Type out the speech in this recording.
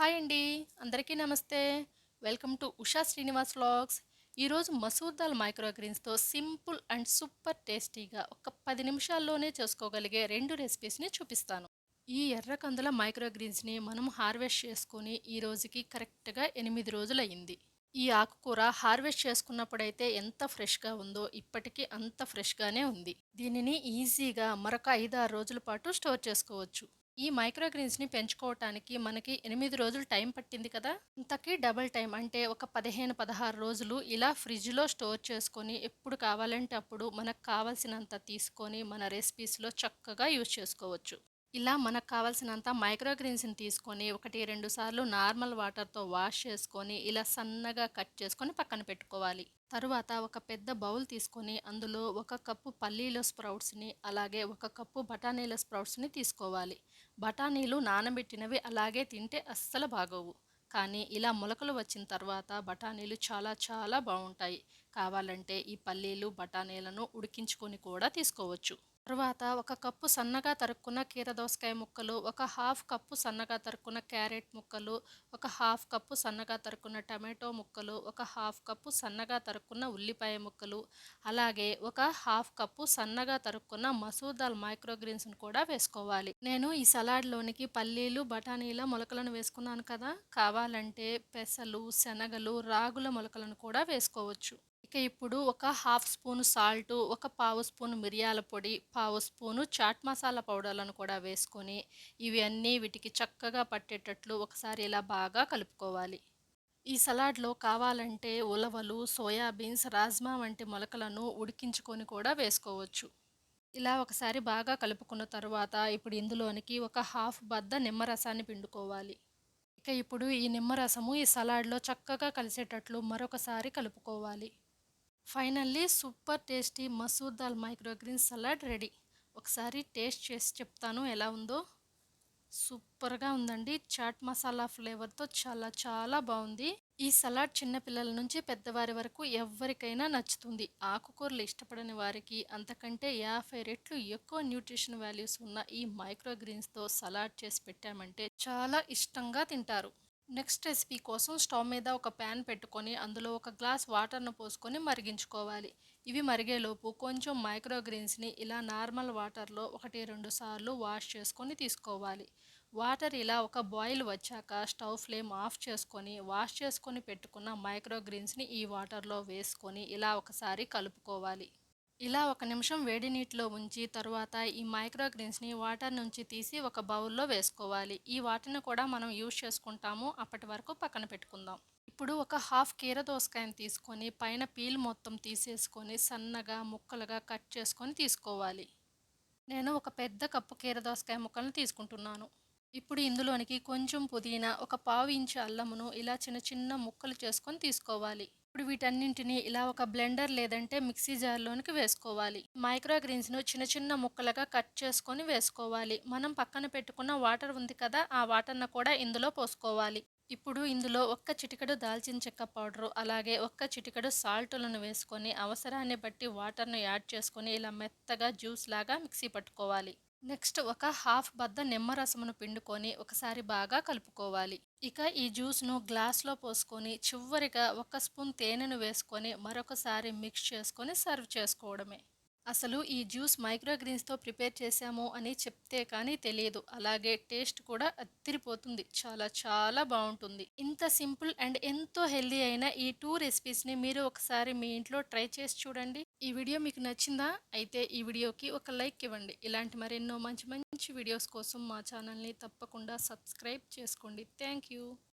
Hi అండి. అందరికీ నమస్తే. Welcome to Usha Srinivas vlogs. ఈరోజు మసూర్ దాల్ మైక్రోగ్రీన్స్తో సింపుల్ అండ్ సూపర్ టేస్టీగా ఒక పది నిమిషాల్లోనే చేసుకోగలిగే రెండు రెసిపీస్ని చూపిస్తాను. ఈ ఎర్ర కందుల మైక్రోగ్రీన్స్ని మనం హార్వెస్ట్ చేసుకొని ఈ రోజుకి కరెక్ట్గా ఎనిమిది రోజులు అయింది ఈ ఆకుకూర హార్వెస్ట్ చేసుకున్నప్పుడైతే ఎంత ఫ్రెష్గా ఉందో ఇప్పటికీ అంత ఫ్రెష్గానే ఉంది. దీనిని ఈజీగా మరొక ఐదారు రోజుల పాటు స్టోర్ చేసుకోవచ్చు. ఈ మైక్రోగ్రీన్స్ని పెంచుకోవటానికి మనకి ఎనిమిది రోజులు టైం పట్టింది కదా? ఇంతకీ డబల్ టైం అంటే ఒక పదిహేను పదహారు రోజులు ఇలా ఫ్రిడ్జ్లో స్టోర్ చేసుకొని ఎప్పుడు కావాలంటే అప్పుడు మనకు కావాల్సినంత తీసుకొని మన రెసిపీస్లో చక్కగా యూజ్ చేసుకోవచ్చు. ఇలా మనకు కావాల్సినంత మైక్రోగ్రీన్స్ని తీసుకొని ఒకటి రెండు సార్లు నార్మల్ వాటర్తో వాష్ చేసుకొని ఇలా సన్నగా కట్ చేసుకొని పక్కన పెట్టుకోవాలి. తరువాత ఒక పెద్ద బౌల్ తీసుకొని అందులో ఒక కప్పు పల్లీల స్ప్రౌట్స్ని అలాగే ఒక కప్పు బఠానీల స్ప్రౌట్స్ని తీసుకోవాలి. బఠానీలు నానబెట్టినవి అలాగే తింటే అస్సలు బాగోవు. కానీ ఇలా మొలకలు వచ్చిన తర్వాత బఠానీలు చాలా చాలా బాగుంటాయి. కావాలంటే ఈ పల్లీలు బఠానీలను ఉడికించుకొని కూడా తీసుకోవచ్చు. తర్వాత ఒక కప్పు సన్నగా తరుక్కున్న కీర దోసకాయ ముక్కలు ఒక హాఫ్ కప్పు సన్నగా తరుక్కున్న క్యారెట్ ముక్కలు ఒక హాఫ్ కప్పు సన్నగా తరుక్కున్న టమాటో ముక్కలు ఒక హాఫ్ కప్పు సన్నగా తరుక్కున్న ఉల్లిపాయ ముక్కలు అలాగే ఒక హాఫ్ కప్పు సన్నగా తరుక్కున్న మసూర్ దాల్ మైక్రోగ్రీన్స్ను కూడా వేసుకోవాలి. నేను ఈ సలాడ్లోనికి పల్లీలు బఠానీల మొలకలను వేసుకున్నాను కదా. కావాలంటే పెసలు శనగలు రాగుల మొలకలను కూడా వేసుకోవచ్చు. ఇక ఇప్పుడు ఒక హాఫ్ స్పూన్ సాల్ట్ ఒక పావు స్పూన్ మిరియాల పొడి పావు స్పూను చాట్ మసాలా పౌడర్లను కూడా వేసుకొని ఇవి అన్నీ వీటికి చక్కగా పట్టేటట్లు ఒకసారి ఇలా బాగా కలుపుకోవాలి. ఈ సలాడ్లో కావాలంటే ఉలవలు సోయాబీన్స్ రాజ్మా వంటి మొలకలను ఉడికించుకొని కూడా వేసుకోవచ్చు. ఇలా ఒకసారి బాగా కలుపుకున్న తర్వాత ఇప్పుడు ఇందులోనికి ఒక హాఫ్ బద్ద నిమ్మరసాన్ని పిండుకోవాలి. ఇక ఇప్పుడు ఈ నిమ్మరసము ఈ సలాడ్లో చక్కగా కలిసేటట్లు మరొకసారి కలుపుకోవాలి. Finally super tasty masoor dal microgreen salad ready. ఒకసారి టేస్ట్ చేసి చెప్తాను ఎలా ఉందో. సూపర్గా ఉందండి. చాట్ మసాలా ఫ్లేవర్తో చాలా చాలా బాగుంది. ఈ సలాడ్ చిన్నపిల్లల నుంచి పెద్దవారి వరకు ఎవరికైనా నచ్చుతుంది. ఆకుకూరలు ఇష్టపడని వారికి అంతకంటే యాభై రెట్లు ఎక్కువ న్యూట్రిషన్ వాల్యూస్ ఉన్న ఈ మైక్రోగ్రీన్స్తో సలాడ్ చేసి పెట్టామంటే చాలా ఇష్టంగా తింటారు. నెక్స్ట్ రెసిపీ కోసం స్టవ్ మీద ఒక ప్యాన్ పెట్టుకొని అందులో ఒక గ్లాస్ వాటర్ను పోసుకొని మరిగించుకోవాలి. ఇవి మరిగేలోపు కొంచెం మైక్రోగ్రీన్స్ని ఇలా నార్మల్ వాటర్లో ఒకటి రెండు సార్లు వాష్ చేసుకొని తీసుకోవాలి. వాటర్ ఇలా ఒక బాయిల్ వచ్చాక స్టవ్ ఫ్లేమ్ ఆఫ్ చేసుకొని వాష్ చేసుకొని పెట్టుకున్న మైక్రోగ్రీన్స్ని ఈ వాటర్లో వేసుకొని ఇలా ఒకసారి కలుపుకోవాలి. ఇలా ఒక నిమిషం వేడి నీటిలో ఉంచి తరువాత ఈ మైక్రోగ్రీన్స్ని వాటర్ నుంచి తీసి ఒక బౌల్లో వేసుకోవాలి. ఈ వాటర్ని కూడా మనం యూజ్ చేసుకుంటాము. అప్పటి వరకు పక్కన పెట్టుకుందాం. ఇప్పుడు ఒక హాఫ్ కీర దోసకాయని తీసుకొని పైన పీల్ మొత్తం తీసేసుకొని సన్నగా ముక్కలుగా కట్ చేసుకొని తీసుకోవాలి. నేను ఒక పెద్ద కప్పు కీర దోసకాయ ముక్కలను తీసుకుంటున్నాను. ఇప్పుడు ఇందులోనికి కొంచెం పుదీనా ఒక పావు ఇంచు అల్లమును ఇలా చిన్న చిన్న ముక్కలు చేసుకొని తీసుకోవాలి. ఇప్పుడు వీటన్నింటిని ఇలా ఒక బ్లెండర్ లేదంటే మిక్సీ జార్లోనికి వేసుకోవాలి. మైక్రోగ్రీన్స్ను చిన్న చిన్న ముక్కలుగా కట్ చేసుకొని వేసుకోవాలి. మనం పక్కన పెట్టుకున్న వాటర్ ఉంది కదా ఆ వాటర్ను కూడా ఇందులో పోసుకోవాలి. ఇప్పుడు ఇందులో ఒక్క చిటికెడు దాల్చిన చెక్క పౌడరు అలాగే ఒక్క చిటికెడు సాల్టులను వేసుకొని అవసరాన్ని బట్టి వాటర్ను యాడ్ చేసుకొని ఇలా మెత్తగా జ్యూస్ లాగా మిక్సీ పట్టుకోవాలి. నెక్స్ట్ ఒక హాఫ్ బద్ద నిమ్మరసమును పిండుకొని ఒకసారి బాగా కలుపుకోవాలి. ఇక ఈ జ్యూస్ను గ్లాస్లో పోసుకొని చివరిగా ఒక స్పూన్ తేనెను వేసుకొని మరొకసారి మిక్స్ చేసుకొని సర్వ్ చేసుకోవడమే. అసలు ఈ జ్యూస్ మైక్రోగ్రీన్స్తో ప్రిపేర్ చేశాము అని చెప్తే కానీ తెలియదు. అలాగే టేస్ట్ కూడా అత్తిరిపోతుంది. చాలా చాలా బాగుంటుంది. ఇంత సింపుల్ అండ్ ఎంతో హెల్దీ అయిన ఈ టూ రెసిపీస్ని మీరు ఒకసారి మీ ఇంట్లో ట్రై చేసి చూడండి. ఈ వీడియో మీకు నచ్చిందా? అయితే ఈ వీడియోకి ఒక లైక్ ఇవ్వండి. ఇలాంటి మరెన్నో మంచి మంచి వీడియోస్ కోసం మా ఛానల్ని తప్పకుండా సబ్స్క్రైబ్ చేసుకోండి. Thank you.